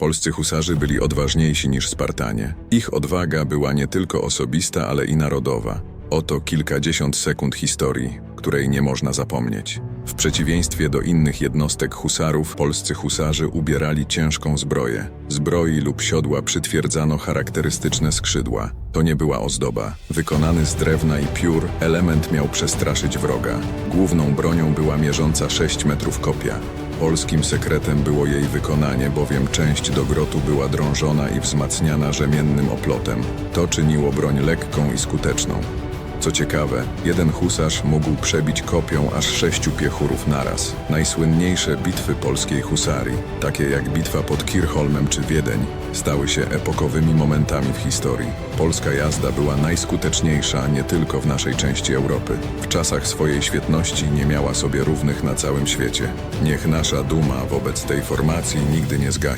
Polscy husarzy byli odważniejsi niż Spartanie. Ich odwaga była nie tylko osobista, ale i narodowa. Oto kilkadziesiąt sekund historii, której nie można zapomnieć. W przeciwieństwie do innych jednostek husarów, polscy husarzy ubierali ciężką zbroję. Zbroi lub siodła przytwierdzano charakterystyczne skrzydła. To nie była ozdoba. Wykonany z drewna i piór, element miał przestraszyć wroga. Główną bronią była mierząca 6 metrów kopia. Polskim sekretem było jej wykonanie, bowiem część do grotu była drążona i wzmacniana rzemiennym oplotem. To czyniło broń lekką i skuteczną. Co ciekawe, jeden husarz mógł przebić kopią aż sześciu piechurów naraz. Najsłynniejsze bitwy polskiej husarii, takie jak bitwa pod Kirchholmem czy Wiedeń, stały się epokowymi momentami w historii. Polska jazda była najskuteczniejsza nie tylko w naszej części Europy. W czasach swojej świetności nie miała sobie równych na całym świecie. Niech nasza duma wobec tej formacji nigdy nie zgaśnie.